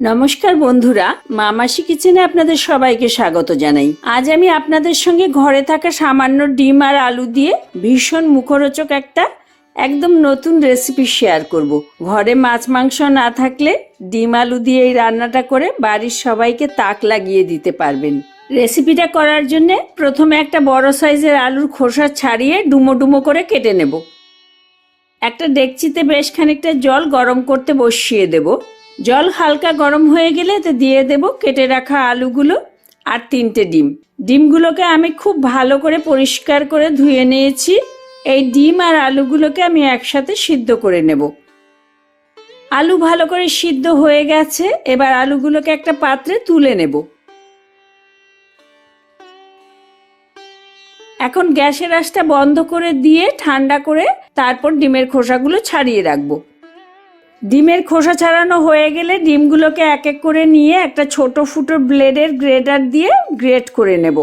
নমস্কার বন্ধুরা মামাসি কিচেনে আপনাদের সবাইকে স্বাগত জানাই। আজ আমি আপনাদের সঙ্গে ঘরে থাকা সামান্য ডিম আর আলু দিয়ে ভীষণ মুখরোচক একটা একদম নতুন রেসিপি শেয়ার করব। ঘরে মাছ মাংস না থাকলে ডিম আলু দিয়ে এই রান্নাটা করে বাড়ির সবাইকে তাক লাগিয়ে দিতে পারবেন। রেসিপিটা করার জন্যে প্রথমে একটা বড় সাইজের আলুর খোসা ছাড়িয়ে ডুমো ডুমো করে কেটে নেব। একটা ডেকচিতে বেশ খানিকটা জল গরম করতে বসিয়ে দেব। জল হালকা গরম হয়ে গেলে এতে দিয়ে দেব কেটে রাখা আলুগুলো আর তিনটে ডিম। ডিমগুলোকে আমি খুব ভালো করে পরিষ্কার করে ধুয়ে নিয়েছি। এই ডিম আর আলুগুলোকে আমি একসাথে সিদ্ধ করে নেব। আলু ভালো করে সিদ্ধ হয়ে গেছে, এবার আলুগুলোকে একটা পাত্রে তুলে নেব। এখন গ্যাসের আঁচটা বন্ধ করে দিয়ে ঠান্ডা করে তারপর ডিমের খোসাগুলো ছাড়িয়ে রাখব। ডিমের খোসা ছাড়ানো হয়ে গেলে ডিমগুলোকে এক এক করে নিয়ে একটা ছোট ফুটোর ব্লেডের গ্রেটার দিয়ে গ্রেট করে নেব।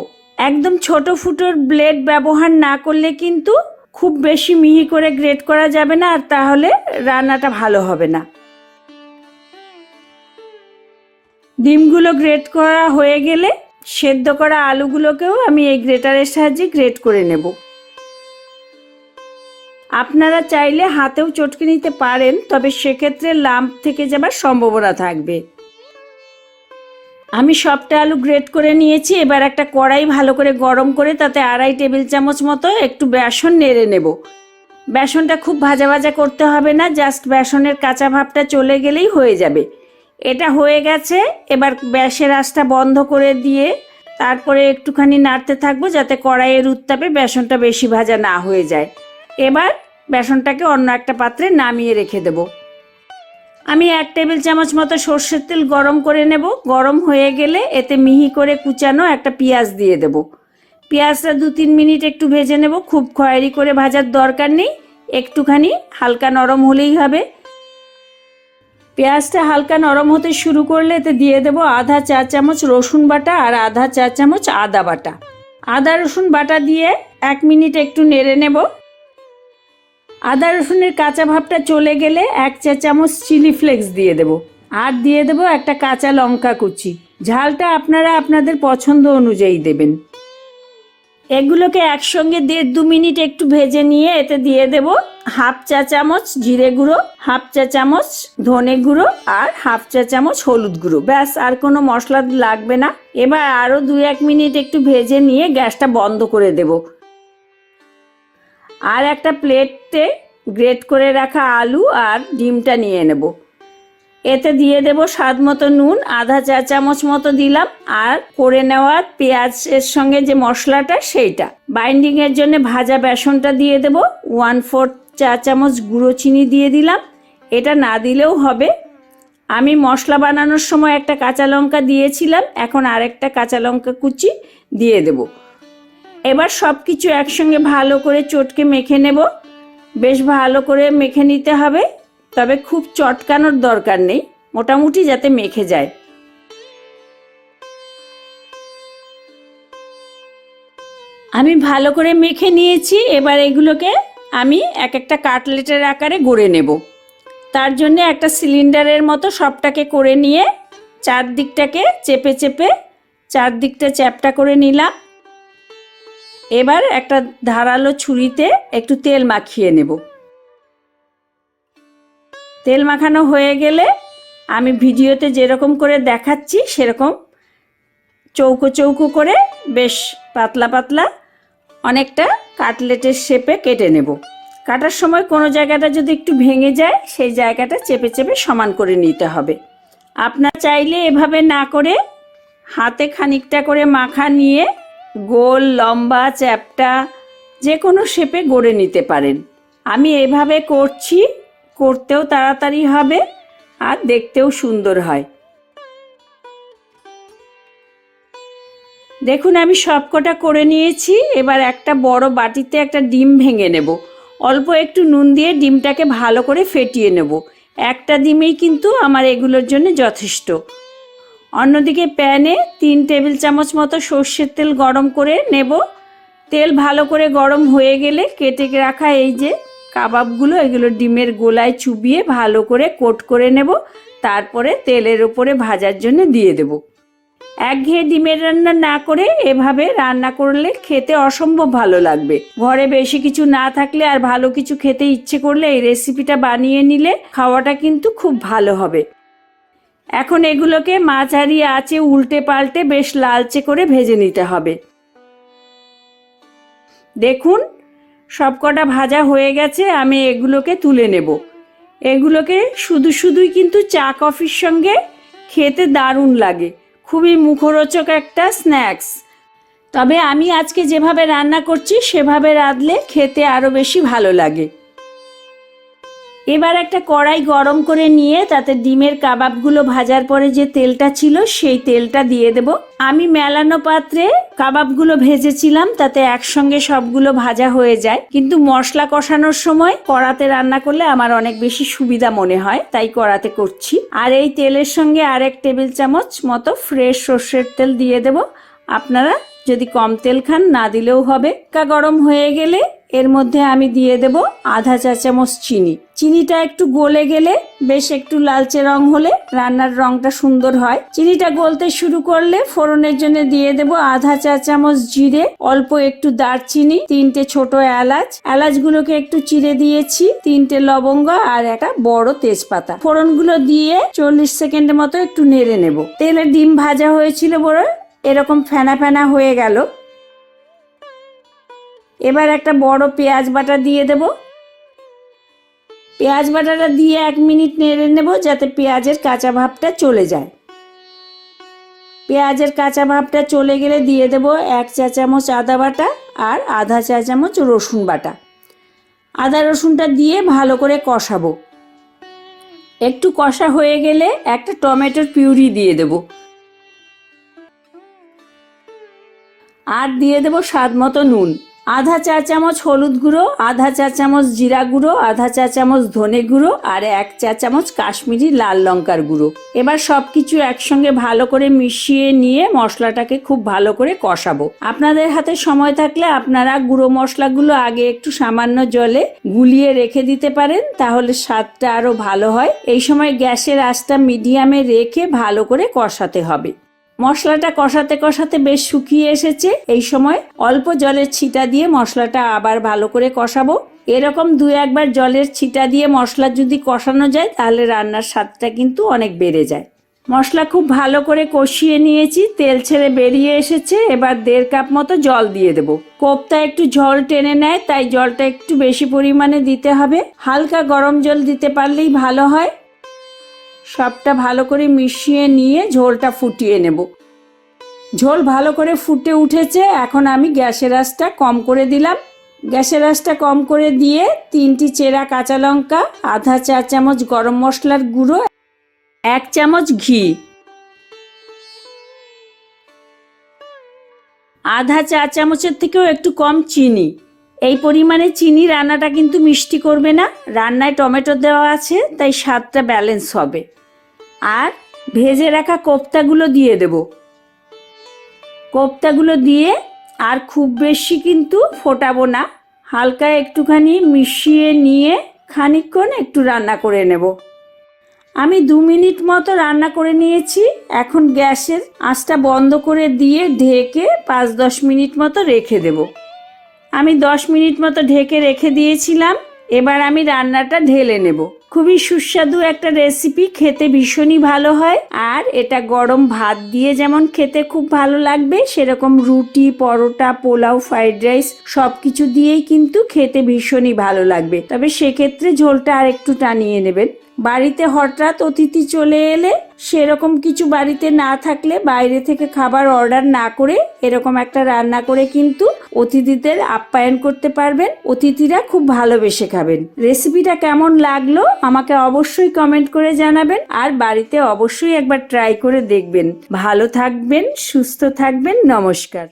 একদম ছোট ফুটোর ব্লেড ব্যবহার না করলে কিন্তু খুব বেশি মিহি করে গ্রেট করা যাবে না আর তাহলে রান্নাটা ভালো হবে না। ডিমগুলো গ্রেট করা হয়ে গেলে সেদ্ধ করা আলুগুলোকেও আমি এই গ্রেটারের সাহায্যে গ্রেট করে নেব। আপনারা চাইলে হাতেও চটকে নিতে পারেন, তবে সেক্ষেত্রে লাম্প থেকে যাবার সম্ভাবনা থাকবে। আমি সবটা আলু গ্রেট করে নিয়েছি, এবার একটা কড়াই ভালো করে গরম করে তাতে আড়াই টেবিল চামচ মতো একটু বেসন নেড়ে নেব। বেসনটা খুব ভাজা ভাজা করতে হবে না, জাস্ট বেসনের কাঁচা ভাবটা চলে গেলেই হয়ে যাবে। এটা হয়ে গেছে, এবার গ্যাসের আঁচটা বন্ধ করে দিয়ে তারপরে একটুখানি নাড়তে থাকব যাতে কড়াইয়ের উত্তাপে বেসনটা বেশি ভাজা না হয়ে যায়। এবার বেসনটাকে অন্য একটা পাত্রে নামিয়ে রেখে দেব। আমি এক টেবিল চামচ মতো সর্ষের তেল গরম করে নেব। গরম হয়ে গেলে এতে মিহি করে কুচানো একটা পেঁয়াজ দিয়ে দেব। পেঁয়াজটা দু তিন মিনিট একটু ভেজে নেব। খুব খয়েরি করে ভাজার দরকার নেই। একটুখানি হালকা নরম হলেই হবে। পেঁয়াজটা হালকা নরম হতে শুরু করলে এতে দিয়ে দেব আধা চা চামচ রসুন বাটা আর আধা চা চামচ আদা বাটা। আদা রসুন বাটা দিয়ে এক মিনিট একটু নেড়ে নেব। আদা রসুনের কাঁচা ভাবটা চলে গেলে এক চা চামচ চিলি ফ্লেক্স দিয়ে দেব। আর দিয়ে দেব একটা কাঁচা লঙ্কা কুচি। ঝালটা আপনারা আপনাদের পছন্দ অনুযায়ী দেবেন। এগুলোকে একসঙ্গে দেড় দু মিনিট একটু ভেজে নিয়ে এতে দিয়ে দেব হাফ চা চামচ জিরে গুঁড়ো, হাফ চা চামচ ধনে গুঁড়ো আর হাফ চা চামচ হলুদ গুঁড়ো। ব্যাস, আর কোনো মশলা লাগবে না। এবার আরও দু এক মিনিট একটু ভেজে নিয়ে গ্যাসটা বন্ধ করে দেব। আর একটা প্লেটে গ্রেট করে রাখা আলু আর ডিমটা নিয়ে নেব। এতে দিয়ে দেব স্বাদ মতো নুন, আধা চা চামচ মতো দিলাম আর করে নেওয়া পেঁয়াজের সঙ্গে যে মশলাটা সেইটা। বাইন্ডিংয়ের জন্য ভাজা বেসনটা দিয়ে দেব ওয়ান ফোর্থ চা চামচ গুঁড়ো চিনি দিয়ে দিলাম। এটা না দিলেও হবে। আমি মশলা বানানোর সময় একটা কাঁচা লঙ্কা দিয়েছিলাম, এখন আরেকটা কাঁচা লঙ্কা কুচি দিয়ে দেব। এবার সব কিছু একসঙ্গে ভালো করে চটকে মেখে নেব। বেশ ভালো করে মেখে নিতে হবে, তবে খুব চটকানোর দরকার নেই, মোটামুটি যাতে মেখে যায়। আমি ভালো করে মেখে নিয়েছি, এবার এগুলোকে আমি এক একটা কাটলেটের আকারে গড়ে নেব। তার জন্য একটা সিলিন্ডারের মতো সবটাকে করে নিয়ে চারদিকটাকে চেপে চেপে চারদিকটা চ্যাপটা করে নিলাম। এবার একটা ধারালো ছুরিতে একটু তেল মাখিয়ে নেব। তেল মাখানো হয়ে গেলে আমি ভিডিওতে যেরকম করে দেখাচ্ছি, সেরকম চৌকো চৌকো করে বেশ পাতলা পাতলা অনেকটা কাটলেটের শেপে কেটে নেব। কাটার সময় কোনো জায়গাটা যদি একটু ভেঙে যায়, সেই জায়গাটা চেপে চেপে সমান করে নিতে হবে। আপনার চাইলে এভাবে না করে হাতে খানিকটা করে মাখা নিয়ে গোল, লম্বা, চ্যাপটা যে কোনো শেপে গড়ে নিতে পারেন। আমি এভাবে করছি, করতেও তাড়াতাড়ি হবে আর দেখতেও সুন্দর হয়। দেখুন, আমি সবকটা করে নিয়েছি, এবার একটা বড় বাটিতে একটা ডিম ভেঙে নেব। অল্প একটু নুন দিয়ে ডিমটাকে ভালো করে ফেটিয়ে নেব। একটা ডিমেই কিন্তু আমার এগুলোর জন্য যথেষ্ট। অন্যদিকে প্যানে তিন টেবিল চামচ মতো সর্ষের তেল গরম করে নেব। তেল ভালো করে গরম হয়ে গেলে কেটে রাখা এই যে কাবাবগুলো, এগুলো ডিমের গোলায় চুবিয়ে ভালো করে কোট করে নেব। তারপরে তেলের উপরে ভাজার জন্য দিয়ে দেব। একঘেয়ে ডিমের রান্না না করে এভাবে রান্না করলে খেতে অসম্ভব ভালো লাগবে। ঘরে বেশি কিছু না থাকলে আর ভালো কিছু খেতে ইচ্ছে করলে এই রেসিপিটা বানিয়ে নিলে খাওয়াটা কিন্তু খুব ভালো হবে। এখন এগুলোকে মাঝারি আছে উল্টে পাল্টে বেশ লালচে করে ভেজে নিতে হবে। দেখুন, সবকটা ভাজা হয়ে গেছে, আমি এগুলোকে তুলে নেব। এগুলোকে শুধু শুধুই কিন্তু চা কফির সঙ্গে খেতে দারুণ লাগে। খুবই মুখরোচক একটা স্ন্যাক্স। তবে আমি আজকে যেভাবে রান্না করছি, সেভাবে রাঁধলে খেতে আরও বেশি ভালো লাগে। এবার একটা কড়াই গরম করে নিয়ে তাতে ডিমের কাবাবগুলো ভাজার পরে যে তেলটা ছিল সেই তেলটা দিয়ে দেব। আমি মেলানো পাত্রে কাবাবগুলো ভেজেছিলাম, তাতে একসঙ্গে সবগুলো ভাজা হয়ে যায়। কিন্তু মশলা কষানোর সময় কড়াতে রান্না করলে আমার অনেক বেশি সুবিধা মনে হয়, তাই কড়াতে করছি। আর এই তেলের সঙ্গে আরেক টেবিল চামচ মতো ফ্রেশ সর্ষের তেল দিয়ে দেব। আপনারা যদি কম তেল খান, না দিলেও হবে। কা গরম হয়ে গেলে এর মধ্যে আমি দিয়ে দেব আধা চা চামচ চিনি। চিনিটা একটু গলে গেলে বেশ একটু লালচে রং হলে রান্নার রংটা সুন্দর হয়। চিনিটা গলতে শুরু করলে ফোড়নের জন্য দিয়ে দেব আধা চা চামচ জিরে, অল্প একটু দারচিনি, তিনটে ছোট এলাচ। এলাচগুলোকে একটু চিড়ে দিয়েছি, তিনটে লবঙ্গ আর একটা বড় তেজপাতা। ফোড়নগুলো দিয়ে চল্লিশ সেকেন্ডের মতো একটু নেড়ে নেব। তেলে ডিম ভাজা হয়েছিল বড়, এরকম ফেনা ফেনা হয়ে গেল। এবার একটা বড় পেঁয়াজ বাটা দিয়ে দেব। পেঁয়াজ বাটাটা দিয়ে এক মিনিট নেড়ে নেব যাতে পেঁয়াজের কাঁচা ভাবটা চলে যায়। পেঁয়াজের কাঁচা ভাবটা চলে গেলে দিয়ে দেব এক চা চামচ আদা বাটা আর আধা চা চামচ রসুন বাটা। আদা রসুনটা দিয়ে ভালো করে কষাবো। একটু কষা হয়ে গেলে একটা টমেটোর পিউরি দিয়ে দেবো। আর দিয়ে দেবো স্বাদ মতো নুন। আধা চা চামচ হলুদ গুঁড়ো, আধা চা চামচ জিরা গুঁড়ো, আধা চা চামচ ধনে গুঁড়ো আর এক চা চামচ কাশ্মীরি লাল লঙ্কার গুঁড়ো। এবার সব কিছু একসঙ্গে ভালো করে মিশিয়ে নিয়ে মশলাটাকে খুব ভালো করে কষাবো। আপনাদের হাতে সময় থাকলে আপনারা গুঁড়ো মশলাগুলো আগে একটু সামান্য জলে গুলিয়ে রেখে দিতে পারেন, তাহলে স্বাদটা আরও ভালো হয়। এই সময় গ্যাসের আঁচটা মিডিয়ামে রেখে ভালো করে কষাতে হবে। মশলাটা কষাতে কষাতে বেশ শুকিয়ে এসেছে। এই সময় অল্প জলের ছিটা দিয়ে মশলাটা আবার ভালো করে কষাবো। এরকম দু একবার জলের ছিটা দিয়ে মশলা যদি কষানো যায়, তাহলে রান্নার স্বাদটা কিন্তু অনেক বেড়ে যায়। মশলা খুব ভালো করে কষিয়ে নিয়েছি, তেল ছেড়ে বেরিয়ে এসেছে। এবার দেড় কাপ মতো জল দিয়ে দেবো। কোপ্তা একটু ঝোল টেনে নেয়, তাই জলটা একটু বেশি পরিমাণে দিতে হবে। হালকা গরম জল দিতে পারলেই ভালো হয়। সবটা ভালো করে মিশিয়ে নিয়ে ঝোলটা ফুটিয়ে নেব। ঝোল ভালো করে ফুটে উঠেছে, এখন আমি গ্যাসের আঁচটা কম করে দিলাম। গ্যাসের আঁচটা কম করে দিয়ে তিনটি চেরা কাঁচা লঙ্কা, আধা চা চামচ গরম মশলার গুঁড়ো, এক চামচ ঘি, আধা চা চামচের থেকেও একটু কম চিনি। এই পরিমাণে চিনি রান্নাটা কিন্তু মিষ্টি করবে না। রান্নায় টমেটো দেওয়া আছে, তাই স্বাদটা ব্যালেন্স হবে। আর ভেজে রাখা কোপ্তাগুলো দিয়ে দেব। কোপ্তাগুলো দিয়ে আর খুব বেশি কিন্তু ফোটাবো না। হালকা একটুখানি মিশিয়ে নিয়ে খানিকক্ষণ একটু রান্না করে নেব। আমি দু মিনিট মতো রান্না করে নিয়েছি। এখন গ্যাসের আঁচটা বন্ধ করে দিয়ে ঢেকে পাঁচ দশ মিনিট মতো রেখে দেব। আমি দশ মিনিট মতো ঢেকে রেখে দিয়েছিলাম। এবার আমি রান্নাটা ঢেলে নেব। খুবই সুস্বাদু একটা রেসিপি খেতে ভীষণই ভালো হয়। আর এটা গরম ভাত দিয়ে যেমন খেতে খুব ভালো লাগবে, সেরকম রুটি, পরোটা, পোলাও ফ্রাইড রাইস সব কিছু দিয়েই কিন্তু খেতে ভীষণই ভালো লাগবে। তবে সেক্ষেত্রে ঝোলটা আর একটু টানিয়ে নেবেন। বাড়িতে হঠাৎ অতিথি চলে এলে সেরকম কিছু বাড়িতে না থাকলে বাইরে থেকে খাবার অর্ডার না করে এরকম একটা রান্না করে কিন্তু অতিথিদের আপ্যায়ন করতে পারবেন। অতিথিরা খুব ভালোবেসে খাবেন। রেসিপিটা কেমন লাগল আমাকে অবশ্যই কমেন্ট করে জানাবেন আর বাড়িতে অবশ্যই একবার ট্রাই করে দেখবেন। ভালো থাকবেন, সুস্থ থাকবেন, নমস্কার।